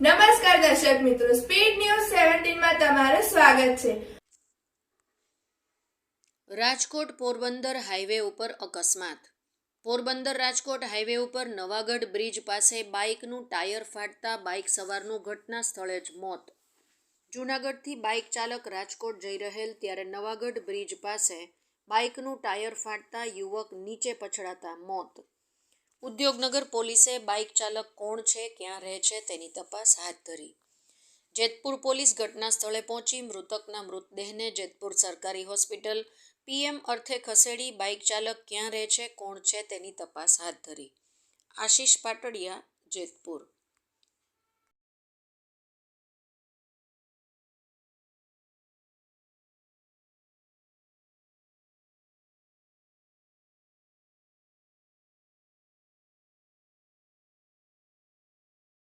નમસ્કાર દર્શક મિત્રો સ્પીડ ન્યૂઝ સેવન્ટીનમાં તમારું સ્વાગત છે. રાજકોટ પોરબંદર હાઈવે ઉપર અકસ્માત. પોરબંદર રાજકોટ હાઈવે ઉપર નવાગઢ બ્રિજ પાસે બાઇકનું ટાયર ફાટતા બાઇક સવારનું ઘટના સ્થળે જ મોત. જૂનાગઢથી બાઇક ચાલક રાજકોટ જઈ રહેલ ત્યારે નવાગઢ બ્રિજ પાસે બાઇકનું ટાયર ફાટતા યુવક નીચે પછડાતા મોત. ઉદ્યોગનગર પોલીસે બાઇક ચાલક કોણ છે, ક્યાં રહે છે તેની તપાસ હાથ ધરી. જેતપુર પોલીસ ઘટના સ્થળે પહોંચી મૃતકના મૃતદેહને જેતપુર સરકારી હોસ્પિટલ પીએમ અર્થે ખસેડી બાઇક ચાલક ક્યાં રહે છે, કોણ છે તેની તપાસ હાથ ધરી. આશીષ પાટડિયા, જેતપુર.